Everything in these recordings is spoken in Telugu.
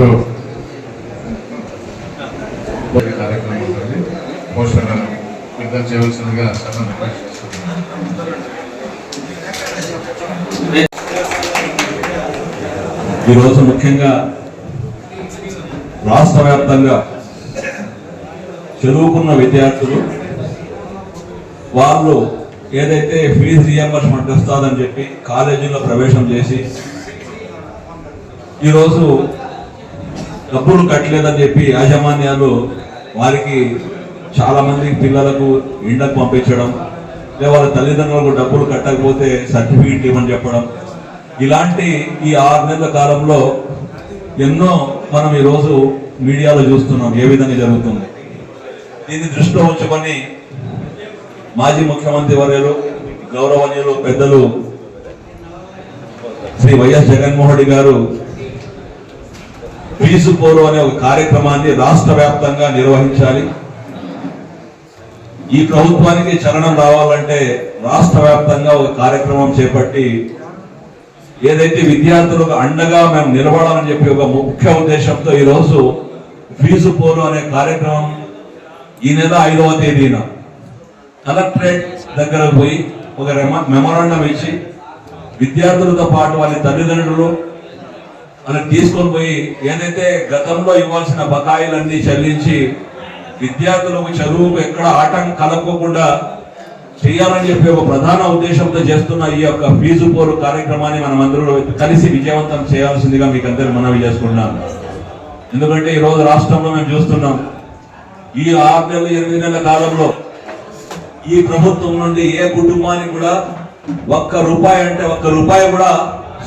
ఇప్పుడు ఈ కార్యక్రమం ఉంటుంది. విడుదల చేయవలసిందిగా సభను రిక్వెస్ట్ చేస్తున్నాను. ఈరోజు ముఖ్యంగా రాష్ట్ర వ్యాప్తంగా చదువుకున్న విద్యార్థులు వాళ్ళు ఏదైతే ఫీజు రియంబర్స్మెంట్ వస్తుందని చెప్పి కాలేజీలో ప్రవేశం చేసి ఈరోజు డబ్బులు కట్టలేదని చెప్పి యాజమాన్యాలు వారికి చాలామంది పిల్లలకు ఇండకు పంపించడం లేదా వాళ్ళ తల్లిదండ్రులకు డబ్బులు కట్టకపోతే సర్టిఫికేట్ ఇవ్వని చెప్పడం. ఇలాంటి ఈ ఆరు నెలల కాలంలో ఎన్నో మనం ఈరోజు మీడియాలో చూస్తున్నాం ఏ విధంగా జరుగుతుంది. దీన్ని దృష్టిలో ఉంచుకొని మాజీ ముఖ్యమంత్రి వర్యులు గౌరవనీయులు పెద్దలు శ్రీ వైఎస్ జగన్మోహన్ రెడ్డి గారు ఫీజు పోరు అనే ఒక కార్యక్రమాన్ని రాష్ట్ర వ్యాప్తంగా నిర్వహించాలి. ఈ ప్రభుత్వానికి చలనం రావాలంటే రాష్ట్ర వ్యాప్తంగా ఒక కార్యక్రమం చేపట్టి ఏదైతే విద్యార్థులకు అండగా మేము నిలబడాలని చెప్పి ఒక ముఖ్య ఉద్దేశంతో ఈరోజు ఫీజు పోరు అనే కార్యక్రమం ఈ నెల ఐదవ తేదీన కలెక్టరేట్ దగ్గర పోయి ఒక మెమోరాండం ఇచ్చి విద్యార్థులతో పాటు వాళ్ళ తల్లిదండ్రులు మనం తీసుకొని పోయి ఏదైతే గతంలో ఇవ్వాల్సిన బకాయిలన్నీ చెల్లించి విద్యార్థులకు చదువుకు ఎక్కడ ఆటంకం కలగకుండా చేయాలని చెప్పి ఒక ప్రధాన ఉద్దేశంతో చేస్తున్న ఈ యొక్క ఫీజు పోరు కార్యక్రమాన్ని మనం అందరూ కలిసి విజయవంతం చేయాల్సిందిగా మీకు అందరూ మనవి చేసుకుంటున్నాను. ఎందుకంటే ఈ రోజు రాష్ట్రంలో మేము చూస్తున్నాం ఈ ఆరు నెలలు ఎనిమిది నెలల కాలంలో ఈ ప్రభుత్వం నుండి ఏ కుటుంబానికి కూడా ఒక్క రూపాయి అంటే ఒక్క రూపాయి కూడా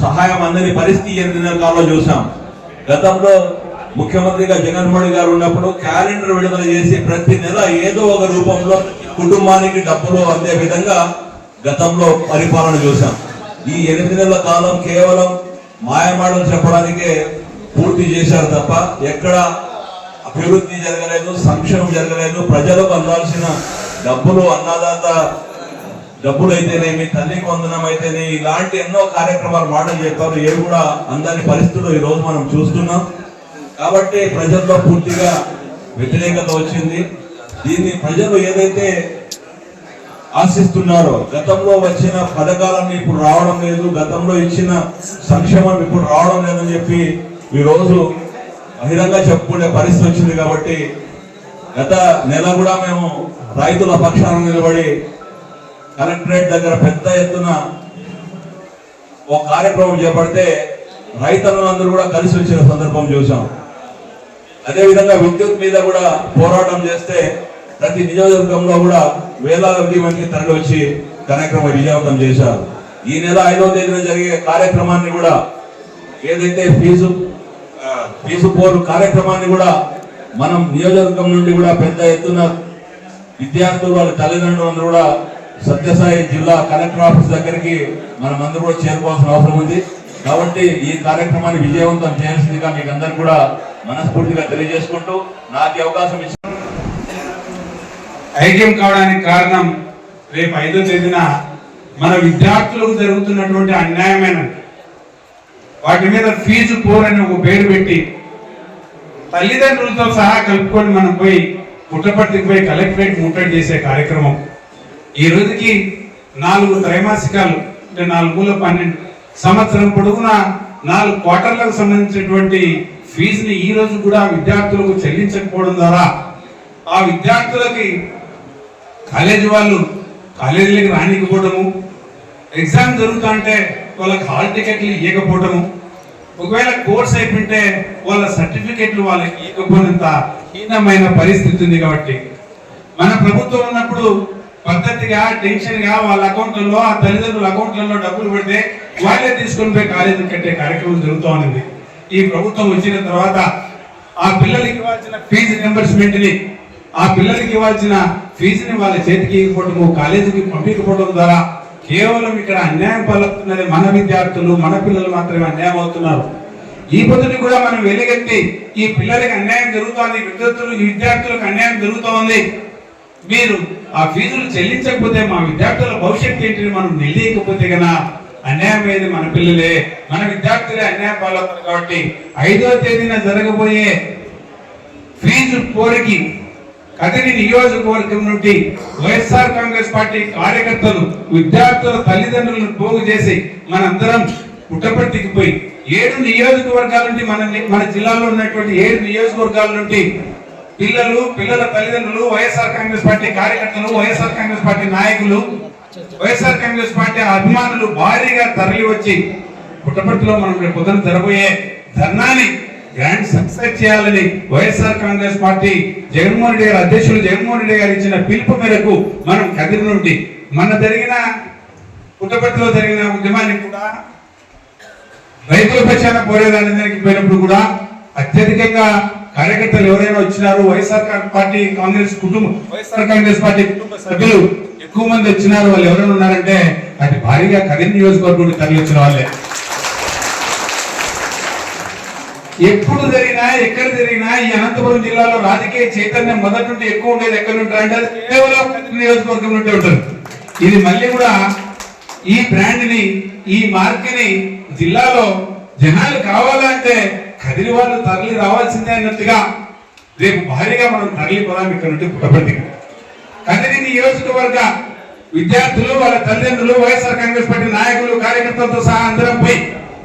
సహాయం అందని పరిస్థితి ఈ నెలల కాలంలో చూసాం. గతంలో ముఖ్యమంత్రిగా జగన్మోహన్ గారు ఉన్నప్పుడు క్యాలెండర్ విడుదల చేసి ప్రతి నెల ఏదో ఒక రూపంలో కుటుంబానికి డబ్బులు అందే విధంగా గతంలో పరిపాలన చూసాం. ఈ ఎనిమిది నెలల కాలం కేవలం మాయమాటలు చెప్పడానికే పూర్తి చేశారు తప్ప ఎక్కడ అభివృద్ధి జరగలేదు సంక్షేమం జరగలేదు ప్రజలకు అందాల్సిన డబ్బులు అన్నదాత డబ్బులు అయితేనేమి తల్లి కొందనం అయితేనే ఇలాంటి ఎన్నో కార్యక్రమాలు మాటలు చెప్పారు. ఏవి కూడా అందని పరిస్థితులు ఈ రోజు మనం చూస్తున్నాం. కాబట్టి ప్రజల్లో పూర్తిగా వ్యతిరేకత వచ్చింది. దీన్ని ప్రజలు ఏదైతే ఆశిస్తున్నారో గతంలో వచ్చిన పథకాలన్నీ ఇప్పుడు రావడం లేదు. గతంలో ఇచ్చిన సంక్షేమం ఇప్పుడు రావడం లేదని చెప్పి ఈ రోజు బహిరంగ చెప్పుకునే పరిస్థితి వచ్చింది కాబట్టి గత నెల కూడా మేము రైతుల పక్షాన నిలబడి కలెక్టరేట్ దగ్గర పెద్ద ఎత్తున ఒక కార్యక్రమం చేపడితే రైతులందరూ కూడా కలిసి వచ్చిన సందర్భం చూసాం అదే విధంగా విద్యుత్ మీద కూడా పోరాటం చేస్తే ప్రతి నియోజకవర్గంలో కూడా వేలాది మంది తరలి వచ్చి కార్యక్రమం విజయవంతం చేశారు. ఈ నెల ఐదవ తేదీన జరిగే కార్యక్రమాన్ని కూడా ఏదైతే ఫీజు ఫీజు పోరు కార్యక్రమాన్ని కూడా మనం నియోజకవర్గం నుండి కూడా పెద్ద ఎత్తున విద్యార్థులు వాళ్ళ తల్లిదండ్రులందరూ కూడా సత్యసాయి జిల్లా కలెక్టర్ ఆఫీస్ దగ్గరికి మనం అందరూ కూడా చేరుకోవాల్సిన అవసరం ఉంది. కాబట్టి ఈ కార్యక్రమాన్ని విజయవంతం చేయాల్సిందిగా మీకు అందరు కూడా మనస్ఫూర్తిగా తెలియజేసుకుంటూ నాకు అవకాశం ఇచ్చిన ఐక్యం కావడానికి కారణం రేపు ఐదో తేదీన మన విద్యార్థులకు జరుగుతున్నటువంటి అన్యాయమైన వాటి మీద ఫీజు పోర్ అని ఒక పేరు పెట్టి తల్లిదండ్రులతో సహా కలుపుకొని మనం పోయి పుట్టపర్తికి పోయి కలెక్టరేట్ ముట్టడి చేసే కార్యక్రమం. ఈ రోజుకి నాలుగు త్రైమాసికాలు అంటే నాలుగు మూల పన్నెండు సంవత్సరం పొడుగున నాలుగు క్వార్టర్లకు సంబంధించినటువంటి ఫీజుని ఈ రోజు కూడా విద్యార్థులకు చెల్లించకపోవడం ద్వారా ఆ విద్యార్థులకి కాలేజీ వాళ్ళు కాలేజీలకు రానికపోవడము ఎగ్జామ్ జరుగుతుంటే వాళ్ళకి హాల్ టికెట్లు ఇవ్వకపోవడము ఒకవేళ కోర్స్ అయిపోయింటే వాళ్ళ సర్టిఫికెట్లు వాళ్ళకి ఇవ్వకపోయినంత హీనమైన పరిస్థితి ఉంది కాబట్టి మన ప్రభుత్వం ఉన్నప్పుడు పద్ధతిగా టెన్షన్గా వాళ్ళ అకౌంట్లలో ఆ తల్లిదండ్రుల అకౌంట్లలో డబ్బులు పెడితే వాళ్ళే తీసుకుని పోయి కాలేజీ కట్టే కార్యక్రమం జరుగుతూ ఉంది ఈ ప్రభుత్వం వచ్చిన తర్వాత ఆ పిల్లలకి ఇవ్వాల్సిన ఫీజు రింబర్స్మెంట్ని ఆ పిల్లలకి ఇవ్వాల్సిన ఫీజుని వాళ్ళ చేతికి ఇవ్వటము కాలేజీకి పంపించకపోవడం ద్వారా కేవలం ఇక్కడ అన్యాయం పాలవుతున్నది మన విద్యార్థులు మన పిల్లలు మాత్రమే అన్యాయం అవుతున్నారు. ఈ పొద్దుని కూడా మనం వెలుగెత్తి ఈ పిల్లలకి అన్యాయం జరుగుతోంది విద్యార్థులు విద్యార్థులకు అన్యాయం జరుగుతోంది. మీరు ఆ ఫీజులు చెల్లించకపోతే మా విద్యార్థుల భవిష్యత్తు ఏంటిని మనం నిలయకపోతే కదా? అన్యాయం ఏది మన పిల్లలే? మన విద్యార్థులే అన్యాయం పాలవుతారు కాబట్టి ఐదో తేదీన జరగబోయే ఫీజు కోరికి కదిరి నియోజకవర్గం నుండి వైఎస్ఆర్ కాంగ్రెస్ పార్టీ కార్యకర్తలు విద్యార్థుల తల్లిదండ్రులను పోగు చేసి మనందరం పుట్టపర్తికి పోయి ఏడు నియోజకవర్గాల నుండి మన మన జిల్లాలో ఉన్నటువంటి ఏడు నియోజకవర్గాల నుండి పిల్లలు పిల్లల తల్లిదండ్రులు వైఎస్ఆర్ కాంగ్రెస్ పార్టీ కార్యకర్తలు వైఎస్ఆర్ కాంగ్రెస్ పార్టీ నాయకులు వైఎస్ఆర్ కాంగ్రెస్ పార్టీ అభిమానులు భారీగా తరలి వచ్చి పుట్టపర్తిలో మనం రేపు పొద్దున జరబోయే ధర్నాని గ్రాండ్ సక్సెస్ చేయాలని YSR Congress party Jaganmohan Reddy garu అధ్యక్షులు జగన్మోహన్ రెడ్డి గారు ఇచ్చిన పిలుపు మేరకు మనం కదిరి నుండి. మన జరిగిన పుట్టపర్తిలో జరిగిన ఉద్యమాన్ని కూడా రైతుల పక్షాన పోరేదానికి పోయినప్పుడు కూడా అత్యధికంగా కార్యకర్తలు ఎవరైనా వచ్చినారు వైఎస్ఆర్ పార్టీ కాంగ్రెస్ కుటుంబం వైఎస్ఆర్ కాంగ్రెస్ పార్టీ కుటుంబ సభ్యులు ఎక్కువ మంది వచ్చినారు వాళ్ళు ఎవరైనా ఉన్నారంటే అది భారీగా కదిరి నియోజకవర్గం నుండి తరలి వచ్చిన వాళ్ళే. ఎప్పుడు జరిగినా ఎక్కడ జరిగినా ఈ అనంతపురం జిల్లాలో రాజకీయ చైతన్యం మొదటి నుండి ఎక్కువ ఉండేది ఎక్కడ అది కేవలం నియోజకవర్గం నుండి ఉంటుంది. ఇది మళ్ళీ కూడా ఈ బ్రాండ్ని ఈ మార్క్ని జిల్లాలో జనాలు కావాలంటే కదిలి వాళ్ళు తరలి రావాల్సిందే అన్నట్టుగా రేపు భారీగా మనం తరలి పోదాం ఇక్కడ నుండి పుట్టపర్తికి. కదిరి నియోజకవర్గ విద్యార్థులు వాళ్ళ తల్లిదండ్రులు వైఎస్ఆర్ కాంగ్రెస్ పార్టీ నాయకులు కార్యకర్తలతో సహా అందరం పోయి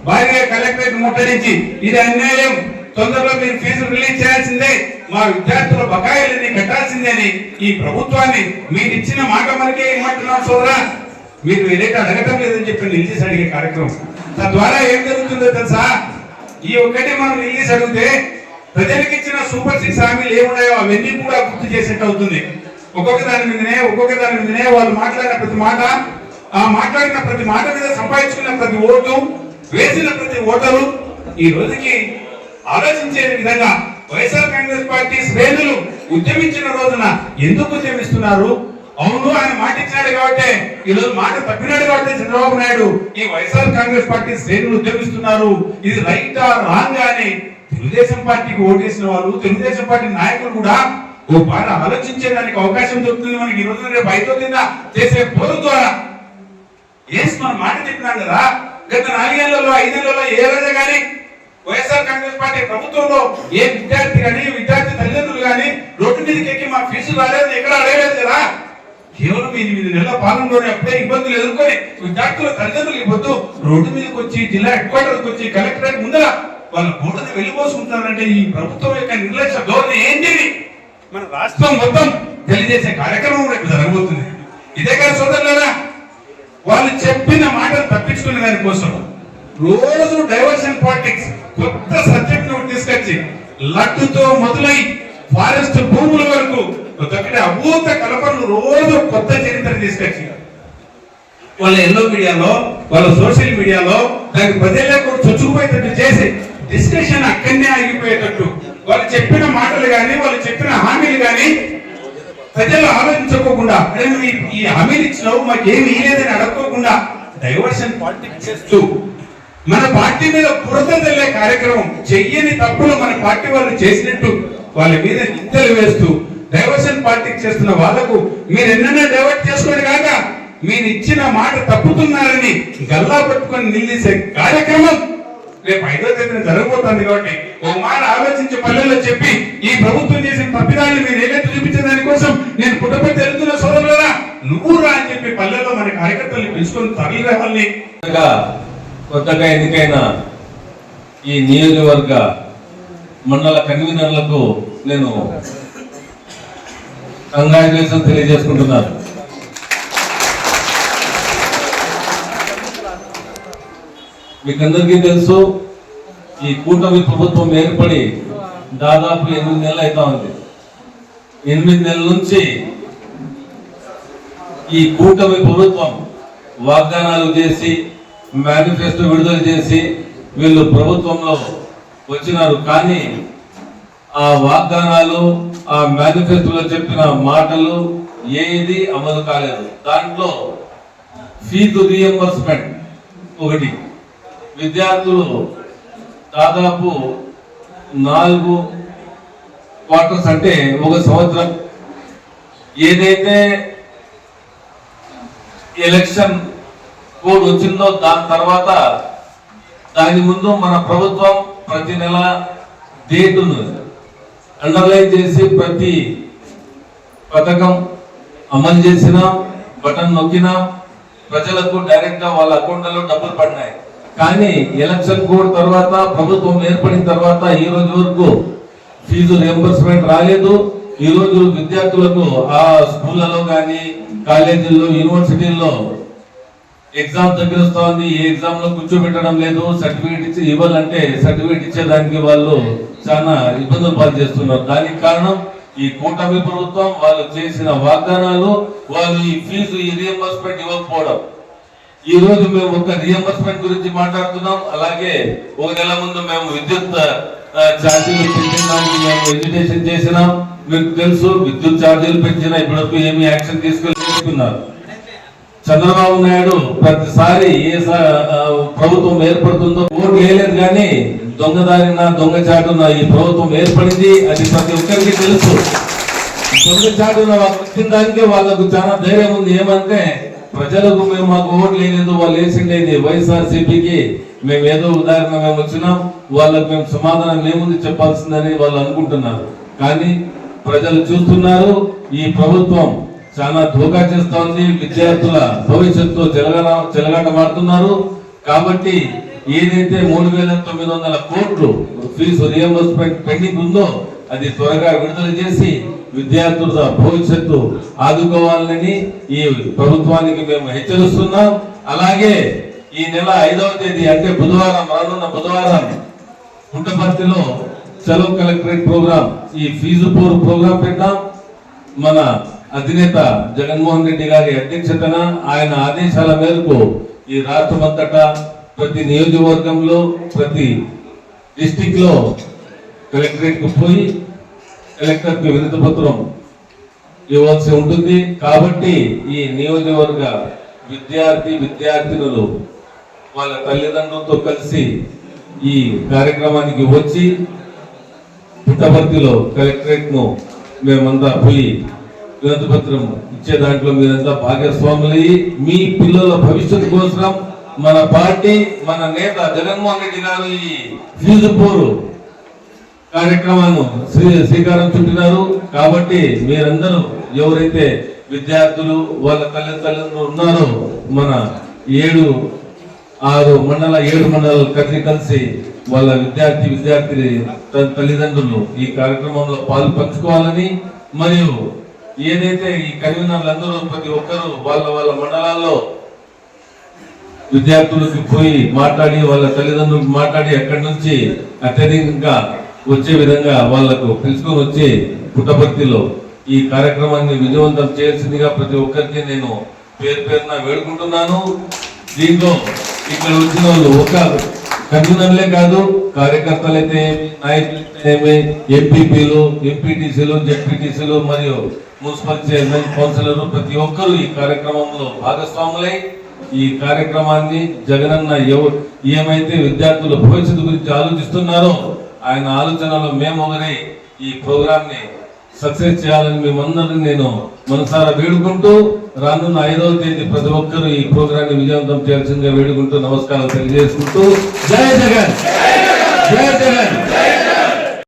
భారీగా కలెక్టరేట్ ముట్టడించి ఇది అన్యాయం. తొందరలో మీరు ఫీజు రిలీజ్ చేయాల్సిందే. మా విద్యార్థుల బకాయిలని కట్టాల్సిందే అని ఈ ప్రభుత్వాన్ని మీరు ఇచ్చిన మాట మనకే ఏమంటున్నాం సోదరా? మీరు ఏదైతే అడగటం లేదని చెప్పి నిలిచేసి అడిగే కార్యక్రమం. తద్వారా ఏం జరుగుతుందో తెలుసా? ఈ ఒక్కటి మనం రిలీజ్ అడిగితే ప్రజలకు ఇచ్చిన సూపర్ సిక్స్ హామీలు ఏమున్నాయో అవన్నీ కూడా గుర్తు చేసేట్టు అవుతుంది. ఒక్కొక్క దాని మీదనే ఒక్కొక్క దాని మీదనే వాళ్ళు మాట్లాడిన ప్రతి మాట ఆ మాట్లాడిన ప్రతి మాట మీద సంపాదించుకున్న ప్రతి ఓటు వేసిన ప్రతి ఓటరు ఈ రోజుకి ఆలోచించే విధంగా వైఎస్ఆర్ కాంగ్రెస్ పార్టీ శ్రేణులు ఉద్యమించిన రోజున ఎందుకు ఉద్యమిస్తున్నారు? అవును ఆయన మాట ఇచ్చినాడు కాబట్టి ఈ రోజు మాట తప్పినాడు కాబట్టి చంద్రబాబు నాయుడు ఈ వైఎస్ఆర్ కాంగ్రెస్ పార్టీ శ్రేణులు ఉద్యమిస్తున్నారు. ఇది రైట్ రాంగ్ అని తెలుగుదేశం పార్టీకి ఓటేసిన వాళ్ళు తెలుగుదేశం పార్టీ నాయకులు కూడా ఓ పాట ఆలోచించేదానికి అవకాశం దొరుకుతుంది మనకి. ఈ రోజు రేపు ఐదో కింద చేసే పోరు ద్వారా ఏసి మనం మాట చెప్పినాం కదా. గత నాలుగేళ్ళలో ఐదేళ్ళలో ఏ రోజు కానీ వైఎస్ఆర్ కాంగ్రెస్ పార్టీ ప్రభుత్వంలో ఏ విద్యార్థి కానీ విద్యార్థి తల్లిదండ్రులు కానీ రోడ్డు మీదకి ఎక్కి మా ఫీజు రాలేదు ఎక్కడ అడగలేదు కదా. కేవలం ఎనిమిది నెలల పాలనలోనే అప్పుడే ఇబ్బందులు ఎదుర్కొని విద్యార్థుల తల్లిదండ్రులు ఇవ్వద్దు రోడ్డు మీదకి వచ్చి జిల్లా హెడ్ క్వార్టర్కి వచ్చి కలెక్టరేట్ ముందర వాళ్ళ బోర్డుని వెళ్ళిపోసుకుంటున్నారంటే ఈ ప్రభుత్వం యొక్క నిర్లక్ష్య ధోరణి ఏంటి మన రాష్ట్రం మొత్తం తెలియజేసే కార్యక్రమం రేపు జరగబోతుంది. ఇదే కదా సోదరులారా వాళ్ళు చెప్పిన మాటలు తప్పించుకునే దానికోసం రోజు డైవర్షన్ పాలిటిక్స్ కొత్త సబ్జెక్ట్ తీసుకొచ్చి లడ్డుతో మొదలై ఫారెస్ట్ భూముల వరకు ఒకటి అభూత కల్పనలు రోజు కొత్త చరిత్ర తీసుకొచ్చి. వాళ్ళ ఎల్లో మీడియాలో వాళ్ళ సోషల్ మీడియాలో దానికి ప్రజల్లో కూడా చొచ్చుకుపోయేటట్టు చేసి డిస్కషన్ అక్కడనే ఆగిపోయేటట్టు. వాళ్ళు చెప్పిన మాటలు కానీ వాళ్ళు చెప్పిన హామీలు కానీ ప్రజలు ఆలోచించుకోకుండా ఈ- హామీలు ఇచ్చినావు మాకేమి ఇయ్యలేదని అడగకోకుండా డైవర్షన్ పాలిటిక్స్ చేస్తూ మన పార్టీ మీద బురద తెల్లే కార్యక్రమం చెయ్యని తప్పులు మన పార్టీ వాళ్ళు చేసినట్టు వాళ్ళ మీద నిందలు వేస్తూ డైవర్షన్ పాలిటిక్స్ చేస్తున్న వాళ్ళకు మీరు ఎన్నైనా డైవర్ట్ చేసుకోండి కాక మీరు ఇచ్చిన మాట తప్పుతున్నారని గల్లా పట్టుకొని నిలిసే కార్యక్రమం రేపు ఐదో తేదీన జరగబోతుంది కాబట్టి ఒక మాట ఆలోచించి పల్లెల్లో చెప్పి ఈ ప్రభుత్వం చేసిన తప్పిదాన్ని మీరు ఏదైతే చూపించే దానికోసం నేను కుటుంబ తెలుగుతున్న సోదరులరా నువ్వు రా అని చెప్పి పల్లెల్లో మన కార్యకర్తల్ని పిలుచుకొని తరలి రావాలని కొత్తగా కొత్తగా ఎన్నికైన ఈ నియోజకవర్గ మండల కన్వీనర్లకు నేను కంగ్రాచులేషన్ తెలియజేసుకుంటున్నారు. మీకందరికీ తెలుసు ఈ కూటమి ప్రభుత్వం ఏర్పడి దాదాపు ఎనిమిది నెలలు అవుతా ఉంది. ఎనిమిది నెలల నుంచి ఈ కూటమి ప్రభుత్వం వాగ్దానాలు చేసి మేనిఫెస్టో విడుదల చేసి వీళ్ళు ప్రభుత్వంలో వచ్చినారు. కానీ ఆ వాగ్దానాలు ఆ మేనిఫెస్టోలో చెప్పిన మాటలు ఏది అమలు కాలేదు. దాంట్లో ఫీజు రియంబర్స్మెంట్ ఒకటి. విద్యార్థులు దాదాపు నాలుగు క్వార్టర్స్ అంటే ఒక సంవత్సరం. ఏదైతే ఎలక్షన్ కోడ్ వచ్చిందో దాని తర్వాత దాని ముందు మన ప్రభుత్వం ప్రతి నెల డేటును అండర్లైన్ చేసి ప్రతి పథకం అమలు చేసిన బటన్ నొక్కినా ప్రజలకు డైరెక్ట్గా వాళ్ళ అకౌంట్లలో డబ్బులు పడినాయి. కానీ ఎలక్షన్ కోడ్ తర్వాత ప్రభుత్వం ఏర్పడిన తర్వాత ఈ రోజు వరకు ఫీజు రియంబర్స్మెంట్ రాలేదు. ఈ రోజు విద్యార్థులకు ఆ స్కూళ్ళలో కానీ కాలేజీల్లో యూనివర్సిటీల్లో ఎగ్జామ్ తగ్గిస్తోంది వస్తుంది ఈ ఎగ్జామ్లో కూర్చోబెట్టడం లేదు సర్టిఫికేట్ ఇచ్చి ఇవ్వాలంటే సర్టిఫికేట్ ఇచ్చేదానికి వాళ్ళు చాలా ఇబ్బందులు పాలు చేస్తున్నారు దానికి కారణం ఈ కూటమి ప్రభుత్వం వాళ్ళు చేసిన వాగ్దానాలు వాళ్ళు ఈ ఫీజు ఈ రియంబర్స్మెంట్ ఇవ్వకపోవడం. ఈ రోజు మేము ఒక రియంబర్స్మెంట్ గురించి మాట్లాడుతున్నాం. అలాగే ఒక నెల ముందు మేము విద్యుత్ ఆ, ఛార్జీలు పెంచడానికి మేము ఎడ్యుకేషన్ చేసినాం. మీకు తెలుసు విద్యుత్ ఛార్జీలు పెంచినా ఇప్పటివరకు ఏమి యాక్షన్ తీసుకున్నారు. చంద్రబాబు నాయుడు ప్రతిసారి ఏ ప్రభుత్వం ఏర్పడుతుందో ఓటు వేయలేదు కానీ దొంగదారిన దొంగచాటున ఈ ప్రభుత్వం ఏర్పడింది అది ప్రతి ఒక్కరికి తెలుసు. దొంగచాటున వచ్చిన దానికే వాళ్ళకు చాలా ధైర్యం ఉంది. ఏమంటే ప్రజలకు మేము మాకు ఓటు లేదు వాళ్ళు వేసిండేది వైఎస్ఆర్సిపికి. మేము ఏదో ఉదాహరణ మేము వచ్చినాం. వాళ్ళకు మేము సమాధానం ఏముంది చెప్పాల్సిందని వాళ్ళు అనుకుంటున్నారు. కానీ ప్రజలు చూస్తున్నారు ఈ ప్రభుత్వం చాలా ధోకా చేస్తోంది విద్యార్థుల భవిష్యత్తు చెలగన చెలగాట మారుతున్నారు కాబట్టి ఏదైతే మూడు వేల తొమ్మిది వందల కోట్లు ఫీజు రియంబర్స్మెంట్ పెండింగ్ ఉందో అది త్వరగా విడుదల చేసి విద్యార్థుల భవిష్యత్తు ఆదుకోవాలని ఈ ప్రభుత్వానికి మేము హెచ్చరిస్తున్నాం. అలాగే ఈ నెల ఐదవ తేదీ అంటే బుధవారం రానున్న బుధవారం పుట్టపర్తిలో సెలవు కలెక్టరేట్ ప్రోగ్రాం ఈ ఫీజు పోరు ప్రోగ్రాం పెట్టాం. మన అధినేత జగన్మోహన్ రెడ్డి గారి అధ్యక్షతన ఆయన ఆదేశాల మేరకు ఈ రాష్ట్రమంతటా ప్రతి నియోజకవర్గంలో ప్రతి డిస్టిక్లో కలెక్టరేట్ పోయి కలెక్టర్కు వినతి పత్రం ఇవ్వాల్సి ఉంటుంది. కాబట్టి ఈ నియోజకవర్గ విద్యార్థి విద్యార్థినులు వాళ్ళ తల్లిదండ్రులతో కలిసి ఈ కార్యక్రమానికి వచ్చి పుట్టపర్తిలో కలెక్టరేట్ను మేమంతా పోయి వినతిపత్రం ఇచ్చే దాంట్లో మీరంతా భాగస్వాములు మీ పిల్లల భవిష్యత్తు కోసం మన పార్టీ మన నేత జగన్మోహన్ రెడ్డి గారు ఈ ఫీజు పోరు కార్యక్రమాన్ని శ్రీ శ్రీకారం చుట్టినారు. కాబట్టి మీరందరూ ఎవరైతే విద్యార్థులు వాళ్ళ తల్లిదండ్రులు ఉన్నారో మన ఏడు ఆరు మండల ఏడు మండల కలిసి కలిసి వాళ్ళ విద్యార్థి విద్యార్థి తల్లిదండ్రులు ఈ కార్యక్రమంలో పాలు పంచుకోవాలని మరియు ఏదైతే ఈ కన్వీనర్లందరూ ప్రతి ఒక్కరు వాళ్ళ వాళ్ళ మండలాల్లో విద్యార్థులకు పోయి మాట్లాడి వాళ్ళ తల్లిదండ్రులకు మాట్లాడి అక్కడి నుంచి అత్యధికంగా వచ్చే విధంగా వాళ్ళకు పిలుచుకొని వచ్చి పుట్టపర్తిలో ఈ కార్యక్రమాన్ని విజయవంతం చేయాల్సిందిగా ప్రతి ఒక్కరికి నేను పేరు పేరున వేడుకుంటున్నాను. దీంట్లో ఇక్కడ వచ్చిన వాళ్ళు ఒక కన్వీనర్లే కాదు కార్యకర్తలైతే నాయకులైతే ఎంపీపీలు ఎంపీటీసీలు జెడ్పీటీసీలు మరియు మున్సిపల్ చైర్మన్ కౌన్సిలర్ ప్రతి ఒక్కరూ ఈ కార్యక్రమంలో భాగస్వాములై ఈ కార్యక్రమాన్ని జగనన్న ఎవ- ఏమైతే విద్యార్థుల భవిష్యత్తు గురించి ఆలోచిస్తున్నారో ఆయన ఆలోచనలో మేము ఒకరై ఈ ప్రోగ్రామ్ని సక్సెస్ చేయాలని మేమందరం నేను మనసారా వేడుకుంటూ రానున్న ఐదవ తేదీ ప్రతి ఒక్కరూ ఈ ప్రోగ్రాన్ని విజయవంతం చేయాల్సిందిగా వేడుకుంటూ నమస్కారం తెలియజేసుకుంటూ జై జగన్! జై జగన్!